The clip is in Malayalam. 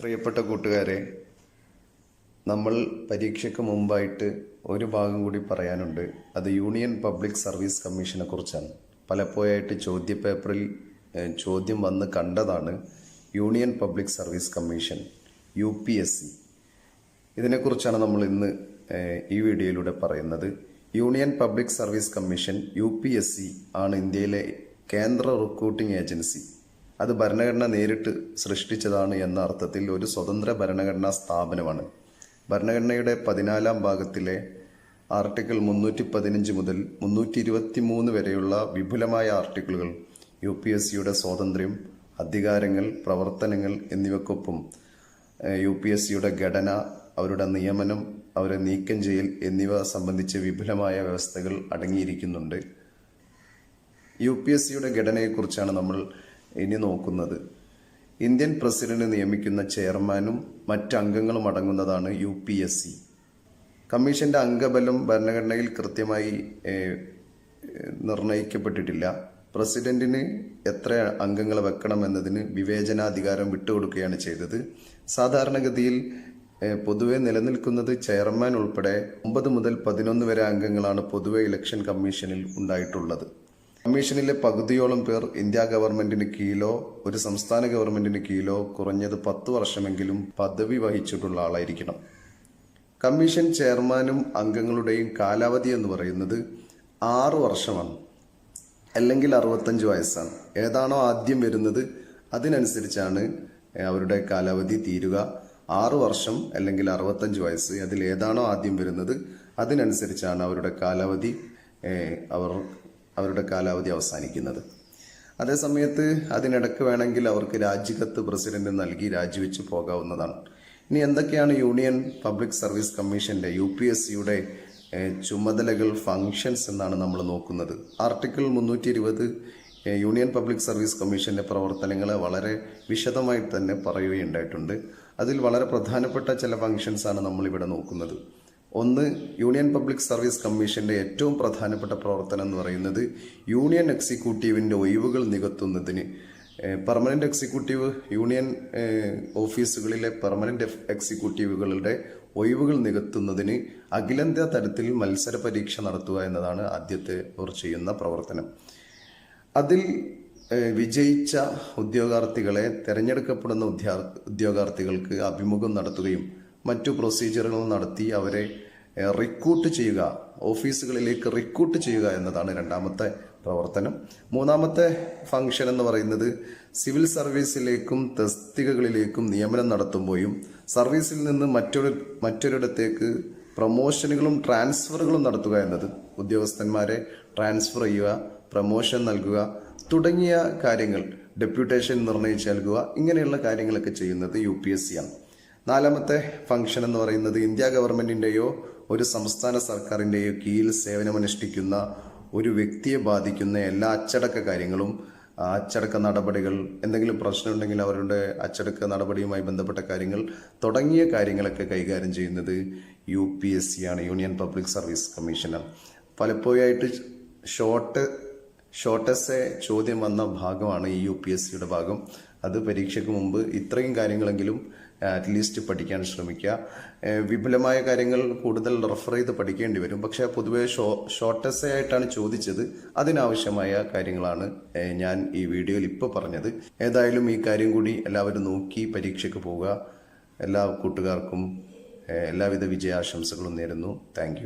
പ്രിയപ്പെട്ട കൂട്ടുകാരെ നമ്മൾ പരീക്ഷയ്ക്ക് മുമ്പായിട്ട് ഒരു ഭാഗം കൂടി പറയാനുണ്ട്. അത് യൂണിയൻ പബ്ലിക് സർവീസ് കമ്മീഷനെ കുറിച്ചാണ്. പലപ്പോഴായിട്ട് ചോദ്യപേപ്പറിൽ ചോദ്യം വന്ന് കണ്ടതാണ് union public service commission U P S C. ഇതിനെക്കുറിച്ചാണ് നമ്മൾ ഇന്ന് ഈ വീഡിയോയിലൂടെ പറയുന്നത്. Union public service commission U P S C ആണ് ഇന്ത്യയിലെ കേന്ദ്ര റിക്രൂട്ടിംഗ് ഏജൻസി. അത് ഭരണഘടന നേരിട്ട് സൃഷ്ടിച്ചതാണ് എന്ന അർത്ഥത്തിൽ ഒരു സ്വതന്ത്ര ഭരണഘടനാ സ്ഥാപനമാണ്. ഭരണഘടനയുടെ പതിനാലാം ഭാഗത്തിലെ ആർട്ടിക്കിൾ മുന്നൂറ്റി പതിനഞ്ച് മുതൽ മുന്നൂറ്റി ഇരുപത്തി മൂന്ന് വരെയുള്ള വിപുലമായ ആർട്ടിക്കിളുകൾ യു പി എസ് സിയുടെ സ്വാതന്ത്ര്യം അധികാരങ്ങൾ പ്രവർത്തനങ്ങൾ എന്നിവയ്ക്കൊപ്പം യു പി എസ് സിയുടെ ഘടന അവരുടെ നിയമനം അവരെ നീക്കം ചെയ്യൽ എന്നിവ സംബന്ധിച്ച് വിപുലമായ വ്യവസ്ഥകൾ അടങ്ങിയിരിക്കുന്നുണ്ട്. യു പി എസ് സിയുടെ ഘടനയെക്കുറിച്ചാണ് നമ്മൾ ഇനി നോക്കുന്നത്. ഇന്ത്യൻ പ്രസിഡന്റ് നിയമിക്കുന്ന ചെയർമാനും മറ്റ് അംഗങ്ങളും അടങ്ങുന്നതാണ് യു പി എസ് സി. കമ്മീഷന്റെ അംഗബലം ഭരണഘടനയിൽ കൃത്യമായി നിർണയിക്കപ്പെട്ടിട്ടില്ല. പ്രസിഡന്റിന് എത്ര അംഗങ്ങൾ വെക്കണമെന്നതിന് വിവേചനാധികാരം വിട്ടുകൊടുക്കുകയാണ് ചെയ്തത്. സാധാരണഗതിയിൽ പൊതുവെ നിലനിൽക്കുന്നത് ചെയർമാൻ ഉൾപ്പെടെ ഒമ്പത് മുതൽ പതിനൊന്ന് വരെ അംഗങ്ങളാണ് പൊതുവെ ഇലക്ഷൻ കമ്മീഷനിൽ ഉണ്ടായിട്ടുള്ളത്. കമ്മീഷനിലെ പകുതിയോളം പേർ ഇന്ത്യ ഗവൺമെന്റിന് കീഴിലോ ഒരു സംസ്ഥാന ഗവൺമെന്റിന് കീഴിലോ കുറഞ്ഞത് പത്ത് വർഷമെങ്കിലും പദവി വഹിച്ചിട്ടുള്ള ആളായിരിക്കണം. കമ്മീഷൻ ചെയർമാനും അംഗങ്ങളുടെയും കാലാവധി എന്ന് പറയുന്നത് ആറ് വർഷമാണ് അല്ലെങ്കിൽ അറുപത്തഞ്ച് വയസ്സാണ്. ഏതാണോ ആദ്യം വരുന്നത് അതിനനുസരിച്ചാണ് അവരുടെ കാലാവധി തീരുക. ആറു വർഷം അല്ലെങ്കിൽ അറുപത്തഞ്ച് വയസ്സ് അതിൽ ഏതാണോ ആദ്യം വരുന്നത് അതിനനുസരിച്ചാണ് അവരുടെ കാലാവധി അവർ അവരുടെ കാലാവധി അവസാനിക്കുന്നത്. അതേസമയത്ത് അതിനിടക്ക് വേണമെങ്കിൽ അവർക്ക് രാജിക്കത്ത് പ്രസിഡന്റ് നൽകി രാജിവെച്ച് പോകാവുന്നതാണ്. ഇനി എന്തൊക്കെയാണ് യൂണിയൻ പബ്ലിക് സർവീസ് കമ്മീഷന്റെ യു പി എസ് സിയുടെ ചുമതലകൾ ഫങ്ഷൻസ് എന്നാണ് നമ്മൾ നോക്കുന്നത്. ആർട്ടിക്കിൾ മുന്നൂറ്റി ഇരുപത് യൂണിയൻ പബ്ലിക് സർവീസ് കമ്മീഷന്റെ പ്രവർത്തനങ്ങളെ വളരെ വിശദമായി തന്നെ പറയുകയുണ്ടായിട്ടുണ്ട്. അതിൽ വളരെ പ്രധാനപ്പെട്ട ചില ഫങ്ഷൻസ് ആണ് നമ്മളിവിടെ നോക്കുന്നത്. ഒന്ന് യൂണിയൻ പബ്ലിക് സർവീസ് കമ്മീഷന്റെ ഏറ്റവും പ്രധാനപ്പെട്ട പ്രവർത്തനം എന്ന് പറയുന്നത് യൂണിയൻ എക്സിക്യൂട്ടീവിന്റെ ഒഴിവുകൾ നികത്തുന്നതിന്. പെർമനന്റ് എക്സിക്യൂട്ടീവ് യൂണിയൻ ഓഫീസുകളിലെ പെർമനന്റ് എക്സിക്യൂട്ടീവുകളുടെ ഒഴിവുകൾ നികത്തുന്നതിന് അഖിലേന്ത്യാ തലത്തിൽ മത്സര പരീക്ഷ നടത്തുക എന്നതാണ് ആദ്യത്തെ അവർ ചെയ്യുന്ന പ്രവർത്തനം. അതിൽ വിജയിച്ച ഉദ്യോഗാർത്ഥികളെ തെരഞ്ഞെടുക്കപ്പെടുന്ന ഉദ്യോഗാർത്ഥികൾക്ക് അഭിമുഖം നടത്തുകയും മറ്റു പ്രൊസീജിയറുകൾ നടത്തി അവരെ റിക്രൂട്ട് ചെയ്യുക ഓഫീസുകളിലേക്ക് റിക്രൂട്ട് ചെയ്യുക എന്നതാണ് രണ്ടാമത്തെ പ്രവർത്തനം. മൂന്നാമത്തെ ഫംഗ്ഷൻ എന്ന് പറയുന്നത് സിവിൽ സർവീസിലേക്കും തസ്തികകളിലേക്കും നിയമനം നടത്തുമ്പോഴും സർവീസിൽ നിന്ന് മറ്റൊരു മറ്റൊരിടത്തേക്ക് പ്രൊമോഷനുകളും ട്രാൻസ്ഫറുകളും നടത്തുക എന്നത് ഉദ്യോഗസ്ഥന്മാരെ ട്രാൻസ്ഫർ ചെയ്യുക പ്രൊമോഷൻ നൽകുക തുടങ്ങിയ കാര്യങ്ങൾ ഡെപ്യൂട്ടേഷൻ നിർണയിച്ച് നൽകുക ഇങ്ങനെയുള്ള കാര്യങ്ങളൊക്കെ ചെയ്യുന്നത് യു പി എസ് സി ആണ്. നാലാമത്തെ ഫംഗ്ഷൻ എന്ന് പറയുന്നത് ഇന്ത്യ ഗവൺമെന്റിന്റെയോ ഒരു സംസ്ഥാന സർക്കാരിന്റെയോ കീഴിൽ സേവനമനുഷ്ഠിക്കുന്ന ഒരു വ്യക്തിയെ ബാധിക്കുന്ന എല്ലാ അച്ചടക്ക കാര്യങ്ങളും അച്ചടക്ക നടപടികൾ എന്തെങ്കിലും പ്രശ്നമുണ്ടെങ്കിൽ അവരുടെ അച്ചടക്ക നടപടിയുമായി ബന്ധപ്പെട്ട കാര്യങ്ങൾ തുടങ്ങിയ കാര്യങ്ങളൊക്കെ കൈകാര്യം ചെയ്യുന്നത് യു പി എസ് സി ആണ് യൂണിയൻ പബ്ലിക് സർവീസ് കമ്മീഷനാണ് പലപ്പോഴായിട്ട് ഷോർട്ട് ഷോർട്ടസ്റ്റ് ചോദ്യം വന്ന ഭാഗമാണ് ഈ യു പി എസ് സിയുടെ ഭാഗം. അത് പരീക്ഷയ്ക്ക് മുമ്പ് ഇത്രയും കാര്യങ്ങളെങ്കിലും അറ്റ്ലീസ്റ്റ് പഠിക്കാൻ ശ്രമിക്കുക. വിപുലമായ കാര്യങ്ങൾ കൂടുതൽ റെഫർ ചെയ്ത് പഠിക്കേണ്ടി വരും. പക്ഷേ പൊതുവേ ഷോ ഷോർട്ടസ് ആയിട്ടാണ് ചോദിച്ചത്. അതിനാവശ്യമായ കാര്യങ്ങളാണ് ഞാൻ ഈ വീഡിയോയിൽ ഇപ്പോൾ പറഞ്ഞത്. ഏതായാലും ഈ കാര്യം കൂടി എല്ലാവരും നോക്കി പരീക്ഷയ്ക്ക് പോവുക. എല്ലാ കൂട്ടുകാർക്കും എല്ലാവിധ വിജയാശംസകളും നേരുന്നു. താങ്ക്